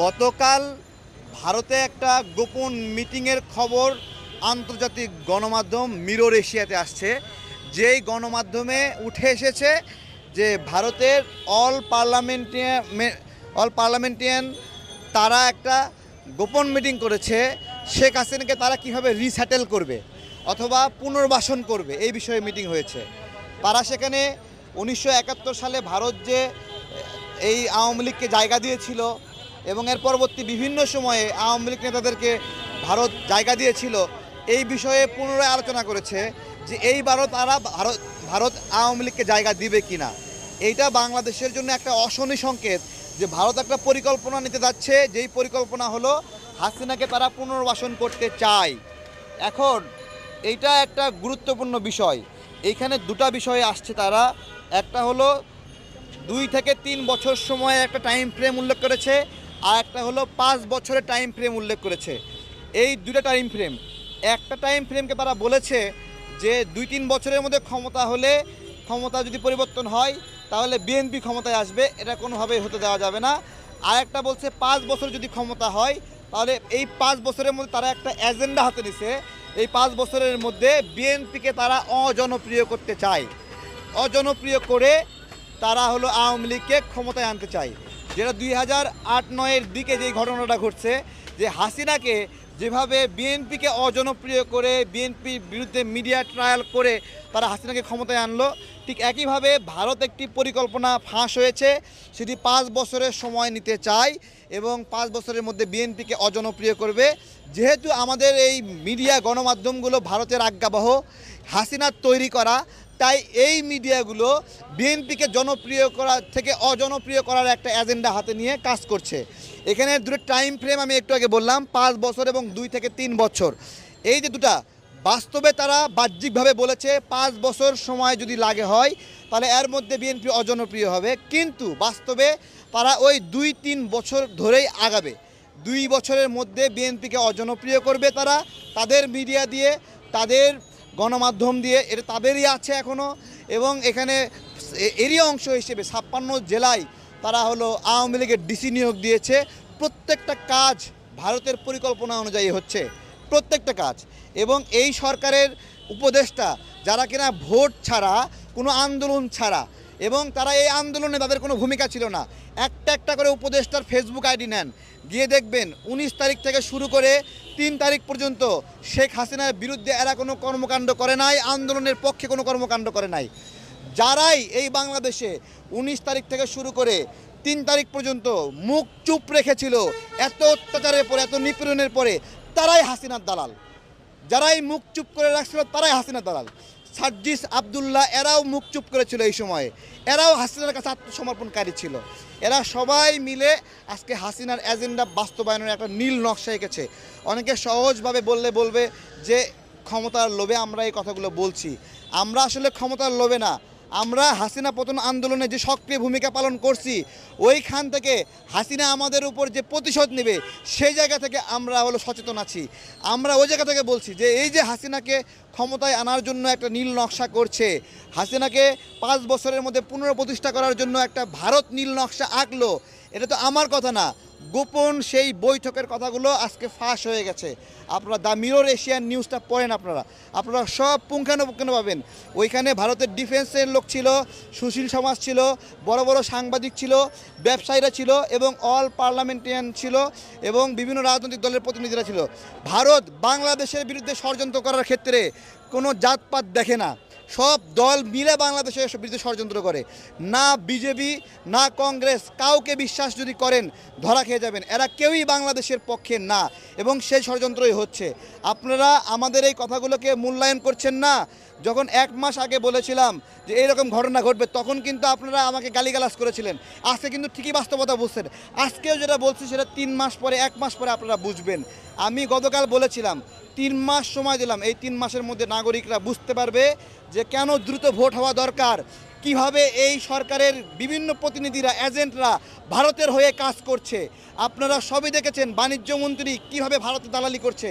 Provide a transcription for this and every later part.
গতকাল ভারতে একটা গোপন মিটিংয়ের খবর আন্তর্জাতিক গণমাধ্যম মিরর এশিয়াতে আসছে। যেই গণমাধ্যমে উঠে এসেছে যে ভারতের অল পার্লামেন্টিয়ান অল পার্লামেন্টিয়ান তারা একটা গোপন মিটিং করেছে, শেখ হাসিনাকে তারা কীভাবে রিস্যাটেল করবে অথবা পুনর্বাসন করবে, এই বিষয়ে মিটিং হয়েছে। তারা সেখানে উনিশশো একাত্তর সালে ভারত যে এই আওয়ামী লীগকে জায়গা দিয়েছিল এবং এর পরবর্তী বিভিন্ন সময়ে আওয়ামী লীগ নেতাদেরকে ভারত জায়গা দিয়েছিল। এই বিষয়ে পুনরায় আলোচনা করেছে যে এইবারও তারা ভারত ভারত আওয়ামী লীগকে জায়গা দিবে কিনা। এইটা বাংলাদেশের জন্য একটা অশনি সংকেত যে ভারত একটা পরিকল্পনা নিতে যাচ্ছে। যেই পরিকল্পনা হলো হাসিনাকে তারা পুনর্বাসন করতে চায়। এখন এইটা একটা গুরুত্বপূর্ণ বিষয়। এইখানে দুটা বিষয়ে আসছে তারা। একটা হলো দুই থেকে তিন বছর সময় একটা টাইম ফ্রেম উল্লেখ করেছে। আর একটা হলো পাঁচ বছরের টাইম ফ্রেম উল্লেখ করেছে। এই দুটা টাইম ফ্রেম একটা টাইম ফ্রেমকে তারা বলেছে যে দুই তিন বছরের মধ্যে ক্ষমতা হলে ক্ষমতা যদি পরিবর্তন হয়, তাহলে বিএনপি ক্ষমতায় আসবে, এটা কোনোভাবেই হতে দেওয়া যাবে না। আর একটা বলছে পাঁচ বছর যদি ক্ষমতা হয়, তাহলে এই পাঁচ বছরের মধ্যে তারা একটা এজেন্ডা হাতে নিছে, এই পাঁচ বছরের মধ্যে বিএনপিকে তারা অজনপ্রিয় করতে চায়। অজনপ্রিয় করে তারা হলো আওয়ামী লীগকে ক্ষমতায় আনতে চায়। যেটা দুই হাজার আট নয়ের দিকে যেই ঘটনাটা ঘটছে, যে হাসিনাকে যেভাবে বিএনপিকে অজনপ্রিয় করে বিএনপির বিরুদ্ধে মিডিয়া ট্রায়াল করে তারা হাসিনাকে ক্ষমতায় আনলো, ঠিক একইভাবে ভারত একটি পরিকল্পনা ফাঁস হয়েছে, সেটি পাঁচ বছরের সময় নিতে চায় এবং পাঁচ বছরের মধ্যে বিএনপিকে অজনপ্রিয় করবে। যেহেতু আমাদের এই মিডিয়া গণমাধ্যমগুলো ভারতের আজ্ঞাবহ হাসিনার তৈরি করা তাই এই মিডিয়াগুলো বিএনপিকে জনপ্রিয় করা থেকে অজনপ্রিয় করার একটা এজেন্ডা হাতে নিয়ে কাজ করছে। এখানে দুটো টাইম ফ্রেম আমি একটু আগে বললাম, পাঁচ বছর এবং দুই থেকে তিন বছর। এই যে দুটা, বাস্তবে তারা বাহ্যিকভাবে বলেছে পাঁচ বছর সময় যদি লাগে হয়, তাহলে এর মধ্যে বিএনপি অজনপ্রিয় হবে। কিন্তু বাস্তবে তারা ওই দুই, তিন বছর ধরেই আগাবে। দুই বছরের মধ্যে বিএনপিকে অজনপ্রিয় করবে তারা, তাদের মিডিয়া দিয়ে, তাদের গণমাধ্যম দিয়ে এটা তাদেরই আছে এখনও এবং এখানে এরই অংশ হিসেবে ছাপ্পান্ন জেলায় তারা হলো আওয়ামী লীগের ডিসি নিয়োগ দিয়েছে। প্রত্যেকটা কাজ ভারতের পরিকল্পনা অনুযায়ী হচ্ছে, প্রত্যেকটা কাজ। এবং এই সরকারের উপদেষ্টা যারা কিনা ভোট ছাড়া, কোনো আন্দোলন ছাড়া, এবং তারা এই আন্দোলনে তাদের কোনো ভূমিকা ছিল না। একটা একটা করে উপদেষ্টার ফেসবুক আইডি নেন, গিয়ে দেখবেন উনিশ তারিখ থেকে শুরু করে তিন তারিখ পর্যন্ত শেখ হাসিনার বিরুদ্ধে এরা কোনো কর্মকাণ্ড করে নাই, আন্দোলনের পক্ষে কোনো কর্মকাণ্ড করে নাই। যারাই এই বাংলাদেশে উনিশ তারিখ থেকে শুরু করে তিন তারিখ পর্যন্ত মুখ চুপ রেখেছিল, এত অত্যাচারের পরে, এত নিপীড়নের পরে, তারাই হাসিনার দালাল। যারাই মুখ চুপ করে রাখছিল, তারাই হাসিনার দালাল। সার্জিস আবদুল্লাহ এরাও মুখ চুপ করেছিল এই সময়ে। এরাও হাসিনার কাছে আত্মসমর্পণকারী ছিল। এরা সবাই মিলে আজকে হাসিনার এজেন্ডা বাস্তবায়নের একটা নীল নকশা এঁকেছে। অনেকে সহজভাবে বললে বলবে যে, ক্ষমতার লোভে আমরা এই কথাগুলো বলছি। আমরা আসলে ক্ষমতার লোভে না আমরা হাসিনা পতন আন্দোলনে যে সক্রিয় ভূমিকা পালন করছি, ওইখান থেকে হাসিনা আমাদের উপর যে প্রতিশোধ নেবে সেই জায়গা থেকে আমরা হলো সচেতন আছি। আমরা ওই জায়গা থেকে বলছি যে এই যে হাসিনাকে ক্ষমতায় আনার জন্য একটা নীল নকশা করছে, হাসিনাকে পাঁচ বছরের মধ্যে পুনঃপ্রতিষ্ঠা করার জন্য একটা ভারত নীল নকশা আঁকলো এটা তো আমার কথা না। গোপন সেই বৈঠকের কথাগুলো আজকে ফাঁস হয়ে গেছে। আপনারা দ্য মিরর এশিয়ান নিউজটা পড়েন আপনারা। আপনারা সব পুঙ্খানুপুঙ্খানু পাবেন। ওইখানে ভারতের ডিফেন্সের লোক ছিল, সুশীল সমাজ ছিল, বড় বড় সাংবাদিক ছিল, ব্যবসায়ীরা ছিল এবং অল পার্লামেন্টারিয়ান ছিল এবং বিভিন্ন রাজনৈতিক দলের প্রতিনিধিরা ছিল। ভারত বাংলাদেশের বিরুদ্ধে ষড়যন্ত্র করার ক্ষেত্রে কোনো জাতপাত দেখে না। সব দল মিলে বাংলাদেশের বিরুদ্ধে ষড়যন্ত্র করে। না বিজেপি, না কংগ্রেস, কাউকে বিশ্বাস যদি করেন, ধরা খেয়ে যাবেন। এরা কেউই বাংলাদেশের পক্ষে না। এবং সেই ষড়যন্ত্রই হচ্ছে। আপনারা আমাদের এই কথাগুলোকে মূল্যায়ন করছেন না। যখন এক মাস আগে বলেছিলাম যে এইরকম ঘটনা ঘটবে, তখন কিন্তু আপনারা আমাকে গালিগালাজ করেছিলেন। আজকে কিন্তু ঠিকই বাস্তবতা বুঝছেন। আজকেও যেটা বলছি সেটা তিন মাস পরে, এক মাস পরে আপনারা বুঝবেন। আমি গতকাল বলেছিলাম, তিন মাস সময় দিলাম। এই তিন মাসের মধ্যে নাগরিকরা বুঝতে পারবে যে কেন দ্রুত ভোট হওয়া দরকার। কীভাবে এই সরকারের বিভিন্ন প্রতিনিধিরা, এজেন্টরা ভারতের হয়ে কাজ করছে? আপনারা সবই দেখেছেন বাণিজ্যমন্ত্রী কীভাবে ভারতে দালালি করছে।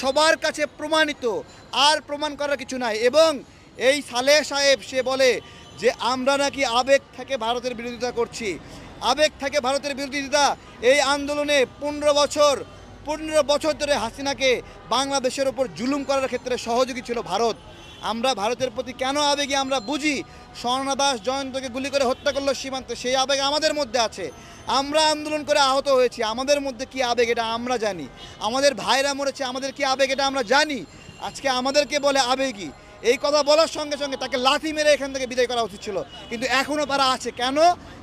সবার কাছে প্রমাণিত, আর প্রমাণ করার কিছু নাই। এবং এই সালেহ সাহেব, সে বলে যে, আমরা নাকি আবেগ থেকে ভারতের বিরোধিতা করছি। আবেগ থাকে ভারতের বিরোধিতা, এই আন্দোলনে পনেরো বছর পনেরো বছর ধরে হাসিনাকে বাংলাদেশের ওপর জুলুম করার ক্ষেত্রে সহযোগী ছিল ভারত। আমরা ভারতের প্রতি কেন আবেগে আমরা বুঝি? স্বর্ণা দাস জয়ন্তকে গুলি করে হত্যা করল সীমান্তে, সেই আবেগ আমাদের মধ্যে আছে। আমরা আন্দোলন করে আহত হয়েছি, আমাদের মধ্যে কি আবেগ এটা আমরা জানি। আমাদের ভাইরা মরেছে, আমাদের কি আবেগ এটা আমরা জানি? আজকে আমাদেরকে বলে আবেগী। এই কথা বলার সঙ্গে সঙ্গে তাকে লাথি মেরে এখান থেকে বিদায় করা উচিত ছিল। কিন্তু এখনও তারা আছে। কেন?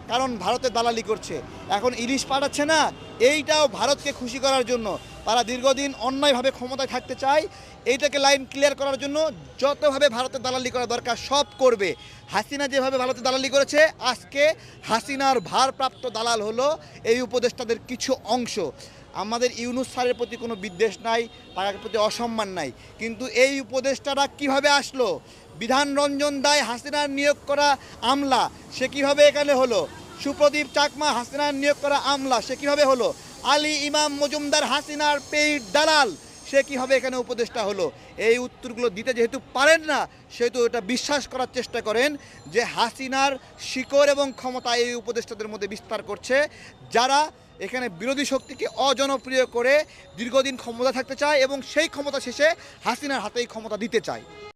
কারণ ভারতের দালালি করছে। এখন ইলিশ পাঠাচ্ছে না। এইটাও ভারতকে খুশি করার জন্য। তারা দীর্ঘদিন অন্যায়ভাবে ক্ষমতায় থাকতে চায়। এইটাকে লাইন ক্লিয়ার করার জন্য যতভাবে ভারতের দালালি করা দরকার, সব করবে। হাসিনা যেভাবে ভারতের দালালি করেছে, আজকে হাসিনার ভারপ্রাপ্ত দালাল হলো এই উপদেষ্টাদের কিছু অংশ। আমাদের ইউনুস স্যারের প্রতি কোনো বিদ্বেষ নাই, তার প্রতি অসম্মান নাই। কিন্তু এই উপদেষ্টারা কীভাবে আসলো? বিধান রঞ্জন দায় হাসিনার নিয়োগ করা আমলা, সে কীভাবে এখানে হলো? সুপ্রদীপ চাকমা হাসিনার নিয়োগ করা আমলা, সে কীভাবে হলো? আলী ইমাম মজুমদার হাসিনার পেইড দালাল। সে কীভাবে এখানে উপদেষ্টা হলো? এই উত্তরগুলো দিতে যেহেতু পারেন না, সেহেতু এটা বিশ্বাস করার চেষ্টা করেন যে হাসিনার শিকড় এবং ক্ষমতা এই উপদেষ্টাদের মধ্যে বিস্তার করছে। যারা এখানে বিরোধী শক্তিকে অজনপ্রিয় করে দীর্ঘদিন ক্ষমতা থাকতে চায় এবং সেই ক্ষমতা শেষে হাসিনার হাতেই ক্ষমতা দিতে চায়।